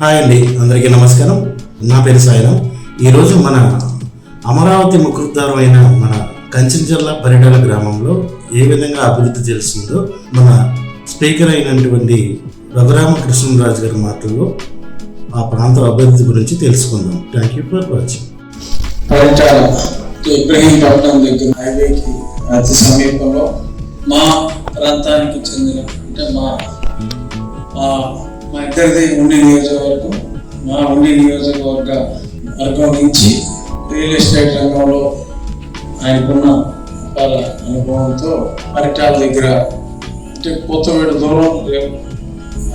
Hi అండి అందరికీ నమస్కారం. నా పేరు సాయిరాం. ఈరోజు మన అమరావతి ముఖద్వారమైన మన కంచి జిల్లా పరిడాల గ్రామంలో ఏ విధంగా అభివృద్ధి చేస్తుందో మన స్పీకర్ అయినటువంటి రఘురామకృష్ణరాజు గారి మాటల్లో ఆ ప్రాంత అభివృద్ధి గురించి తెలుసుకుందాం. Thank you for watching Paritala Ibrahimpatnam దగ్గర హైవేకి అతి సమీపంలో మా ప్రాంతానికి చెందిన అంటే మా మా ఇద్దరిది ఉండి నియోజకవర్గం మా ఉండి నియోజకవర్గ వర్గం నుంచి రియల్ ఎస్టేట్ రంగంలో ఆయనకున్న అపార అనుభవంతో పరిటాల దగ్గర అంటే కొత్తవేడు దూరం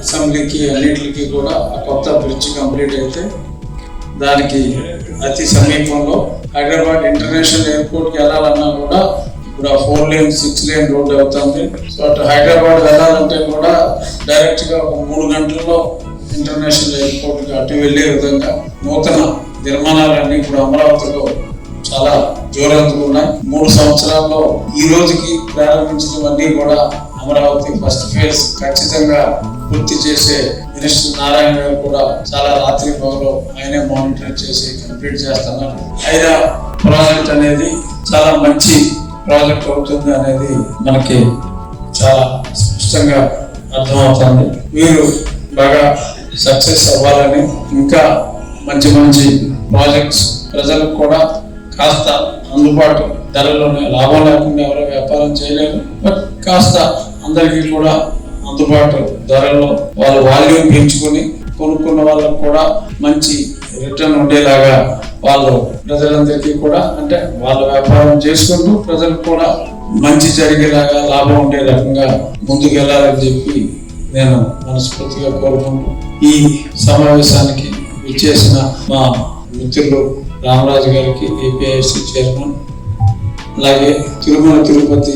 అసెంబ్లీకి అన్నింటికి కూడా ఆ కొత్త బ్రిడ్జ్ కంప్లీట్ అయితే దానికి అతి సమీపంలో హైదరాబాద్ ఇంటర్నేషనల్ ఎయిర్పోర్ట్కి వెళ్ళాలన్నా కూడా ఇప్పుడు ఆ four lane six lane road అవుతుంది. సో అటు హైదరాబాద్ వెళ్ళాలంటే కూడా డైరెక్ట్గా ఒక మూడు గంటల్లో ఇంటర్నేషనల్ ఎయిర్పోర్ట్కి అటు వెళ్ళే విధంగా నూతన నిర్మాణాలన్నీ ఇప్పుడు అమరావతిలో చాలా జోరందుకున్నాయి మూడు సంవత్సరాల్లో ఈ రోజుకి ప్రారంభించినవన్నీ కూడా అమరావతి ఫస్ట్ ఫేజ్ ఖచ్చితంగా పూర్తి చేసే మినిస్టర్ నారాయణ గారు కూడా చాలా రాత్రి పగలు ఆయనే మానిటర్ చేసి కంప్లీట్ చేస్తున్నారు. ఐరా ప్రాజెక్ట్ అనేది చాలా మంచి ప్రాజెక్ట్ అవుతుంది అనేది మనకి చాలా స్పష్టంగా అర్థమవుతుంది. మీరు బాగా సక్సెస్ అవ్వాలని ఇంకా మంచి మంచి ప్రాజెక్ట్స్ ప్రజలకు కూడా కాస్త అందుబాటు ధరలోనే లాభం లేకుండా ఎవరో వ్యాపారం చేయలేరు బట్ కాస్త అందరికీ కూడా అందుబాటు ధరలో వాళ్ళ వాల్యూమ్ పెంచుకొని కొనుక్కున్న వాళ్ళకు కూడా మంచి రిటర్న్ ఉండేలాగా వాళ్ళు ప్రజలందరికీ కూడా అంటే వాళ్ళ వ్యాపారం చేసుకుంటూ ప్రజలకు కూడా మంచి జరిగేలాగా లాభం ఉండే రకంగా ముందుకు వెళ్ళాలని చెప్పి నేను మనస్ఫూర్తిగా కోరుకుంటూ ఈ సమావేశానికి ఇచ్చేసిన మా మిత్రులు రామరాజు గారికి ఏపీఐసి చైర్మన్ అలాగే తిరుమల తిరుపతి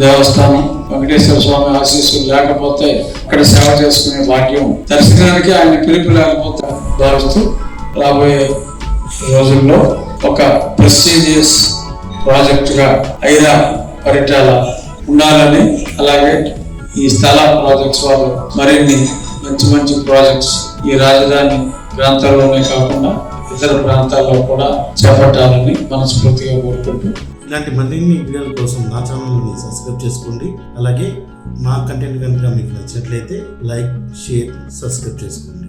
దేవస్థానం వెంకటేశ్వర స్వామి ఆశీస్సులు లేకపోతే అక్కడ సేవ చేసుకునే భాగ్యం దర్శనానికి ఆయన పిలుపు లేకపోతే భావిస్తూ రాబోయే రోజుల్లో ఒక ప్రెస్టీజియస్ ప్రాజెక్టుగా అయినా పరిటాల ఉండాలని అలాగే ఈ స్థల ప్రాజెక్ట్స్ వాళ్ళు మరిన్ని మంచి మంచి ప్రాజెక్ట్స్ ఈ రాజధాని ప్రాంతాల్లోనే కాకుండా ఇతర ప్రాంతాల్లో కూడా చేపట్టాలని మనస్ఫూర్తిగా కోరుకుంటూ ఇలాంటి మరిన్ని వీడియోల కోసం నా ఛానల్ని సబ్స్క్రైబ్ చేసుకోండి. అలాగే మా కంటెంట్ కనుక మీకు నచ్చినట్లయితే లైక్ షేర్ సబ్స్క్రైబ్ చేసుకోండి.